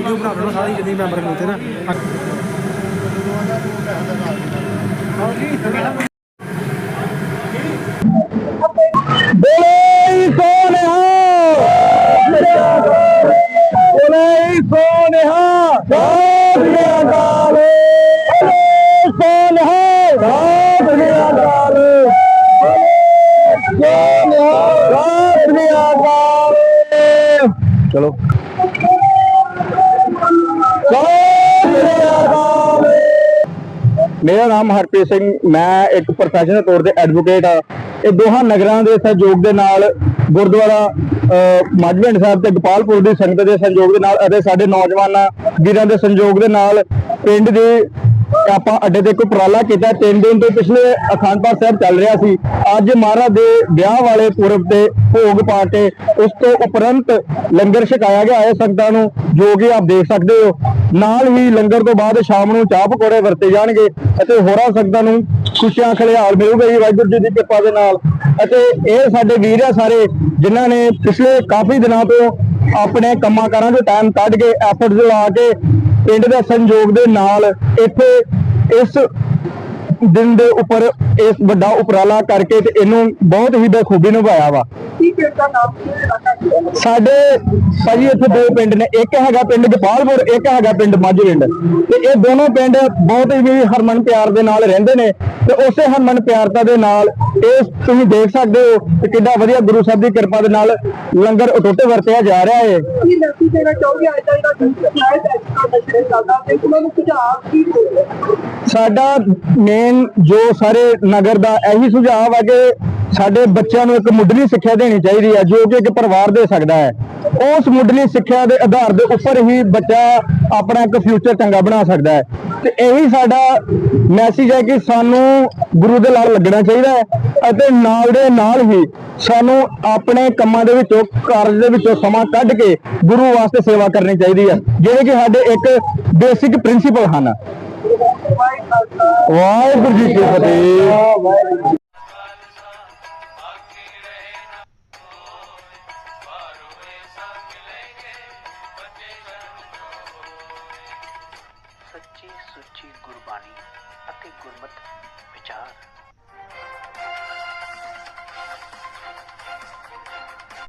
Video ਬਣਾ ਲੈਣਾ ਸਾਰੇ ਜਿੰਨੇ ਮੈਂਬਰ ਮਿਲਦੇ ਨਾ। ਬੋਲੇ ਸੋਨਿਹਾ ਬੋਲੇ ਸੋਨਿਹਾ ਸੋਨਿਹਾ ਗਾਲ ਸੋਨਿਹਾ ਸੋਨਿਹਾ ਗਾਲ ਸੋਨਿਹਾ ਸੋਨਿਹਾ ਗਾਲ ਚਲੋ। ਮੇਰਾ ਨਾਮ ਹਰਪ੍ਰੀਤ ਸਿੰਘ, ਮੈਂ ਇੱਕ ਪ੍ਰੋਫੈਸ਼ਨਲ ਤੌਰ ਤੇ ਐਡਵੋਕੇਟ ਆ ਇਹ ਦੋਹਾਂ ਨਗਰਾਂ ਦੇ ਸਹਿਯੋਗ ਦੇ ਨਾਲ ਗੁਰਦੁਆਰਾ ਮਾਝਵਿੰਡ ਸਾਹਿਬ ਤੇ ਗੋਪਾਲਪੁਰ ਦੀ ਸੰਗਤ ਦੇ ਸਹਿਯੋਗ ਦੇ ਨਾਲ ਅਤੇ ਸਾਡੇ ਨੌਜਵਾਨਾਂ, ਵੀਰਾਂ ਦੇ ਸੰਯੋਗ ਦੇ ਨਾਲ ਪਿੰਡ ਦੇ ਆਪਾਂ ਅੱਡੇ ਤੇ ਇੱਕ ਉਪਰਾਲਾ ਕੀਤਾ। ਤਿੰਨ ਦਿਨ ਤੋਂ ਪਿਛਲੇ ਅਖੰਡ ਪਾਠ ਸਾਹਿਬ ਚੱਲ ਰਿਹਾ ਸੀ। ਅੱਜ ਮਹਾਰਾਜ ਦੇ ਵਿਆਹ ਵਾਲੇ ਪੁਰਬ ਤੇ ਭੋਗ ਪਾ ਕੇ ਉਸ ਤੋਂ ਉਪਰੰਤ ਲੰਗਰ ਛਕਾਇਆ ਗਿਆ ਹੈ ਸੰਗਤਾਂ ਨੂੰ। ਜੋ ਕਿ ਆਪ ਦੇਖ ਸਕਦੇ ਹੋ। ਨਾਲ ਹੀ ਲੰਗਰ ਤੋਂ ਬਾਅਦ ਸ਼ਾਮ ਨੂੰ ਚਾਹ ਪਕੌੜੇ ਵਰਤੇ ਜਾਣਗੇ ਅਤੇ ਹੋਰਾਂ ਸੰਗਤਾਂ ਨੂੰ ਖੁਸ਼ੀਆਂ ਖਲਿਆਲ ਮਿਲੂਗਾ। ਜੀ ਵਾਹਿਗੁਰੂ ਜੀ ਦੀ ਕਿਰਪਾ ਦੇ ਨਾਲ। ਅਤੇ ਇਹ ਸਾਡੇ ਵੀਰ ਆ ਸਾਰੇ, ਜਿਨ੍ਹਾਂ ਨੇ ਪਿਛਲੇ ਕਾਫੀ ਦਿਨਾਂ ਤੋਂ ਆਪਣੇ ਕੰਮਾਂ ਕਾਰਾਂ ਦੇ ਟਾਈਮ ਕੱਢ ਕੇ ਐਫਰਟ ਲਾ ਕੇ ਪਿੰਡ ਦੇ ਸੰਯੋਗ ਦੇ ਨਾਲ ਇੱਥੇ ਇਸ ਦਿਨ ਦੇ ਉੱਪਰ ਇਸ ਵੱਡਾ ਉਪਰਾਲਾ ਕਰਕੇ ਤੇ ਇਹਨੂੰ ਬਹੁਤ ਹੀ ਬਖੂਬੀ ਨਿਭਾਇਆ ਵਾ। ਸਾਡੇ ਭਾਜੀ ਇੱਥੇ ਦੋ ਪਿੰਡ ਨੇ ਇੱਕ ਹੈਗਾ ਪਿੰਡ ਗੋਪਾਲਪੁਰ ਇੱਕ ਹੈਗਾ ਪਿੰਡ ਮਾਝਵਿੰਡ ਤੇ ਇਹ ਦੋਨੋਂ ਪਿੰਡ ਬਹੁਤ ਹੀ ਹਰਮਨ ਪਿਆਰ ਦੇ ਨਾਲ ਰਹਿੰਦੇ ਨੇ ਤੇ ਉਸੇ ਹਰਮਨ ਪਿਆਰਤਾ ਦੇ ਨਾਲ ਇਹ ਤੁਸੀਂ ਦੇਖ ਸਕਦੇ ਹੋ ਕਿ ਕਿੰਨਾ ਵਧੀਆ ਗੁਰੂ ਸਾਹਿਬ ਦੀ ਕਿਰਪਾ ਦੇ ਨਾਲ ਲੰਗਰ ਅਟੁੱਟ ਵਰਤਿਆ ਜਾ ਰਿਹਾ ਹੈ ਸਾਡਾ ਮੇਨ ਜੋ ਸਾਰੇ ਨਗਰ ਦਾ ਇਹੀ ਸੁਝਾਅ ਹੈ ਕਿ ਸਾਡੇ ਬੱਚਿਆਂ ਨੂੰ ਇੱਕ ਮੁੱਢਲੀ ਸਿੱਖਿਆ ਦੇਣੀ ਚਾਹੀਦੀ ਹੈ, ਜੋ ਕਿ ਇੱਕ ਪਰਿਵਾਰ ਦੇ ਸਕਦਾ ਹੈ। ਉਸ ਮੁੱਢਲੀ ਸਿੱਖਿਆ ਦੇ ਆਧਾਰ ਦੇ ਉੱਪਰ ਹੀ ਬੱਚਾ ਆਪਣਾ ਇੱਕ ਫਿਊਚਰ ਚੰਗਾ ਬਣਾ ਸਕਦਾ ਹੈ। ਤੇ ਇਹੀ ਸਾਡਾ ਮੈਸੇਜ ਹੈ ਕਿ ਸਾਨੂੰ ਗੁਰੂ ਦੇ ਨਾਲ ਲੱਗਣਾ ਚਾਹੀਦਾ ਹੈ ਅਤੇ ਨਾਲ ਦੇ ਨਾਲ ਹੀ ਸਾਨੂੰ ਆਪਣੇ ਕੰਮਾਂ ਦੇ ਵਿੱਚੋਂ, ਕਾਰਜ ਦੇ ਵਿੱਚੋਂ ਸਮਾਂ ਕੱਢ ਕੇ ਗੁਰੂ ਵਾਸਤੇ ਸੇਵਾ ਕਰਨੀ ਚਾਹੀਦੀ ਹੈ। ਜਿਹੜੇ ਕਿ ਸਾਡੇ ਇੱਕ ਬੇਸਿਕ ਪ੍ਰਿੰਸੀਪਲ ਹਨ। ਵਾਹਿਗੁਰੂ ਜੀ ਕੀ ਫਤਿਹ ਸੱਚੀ ਸੁੱਚੀ ਗੁਰਬਾਣੀ ਅਤੇ ਗੁਰਮਤ ਵਿਚਾਰ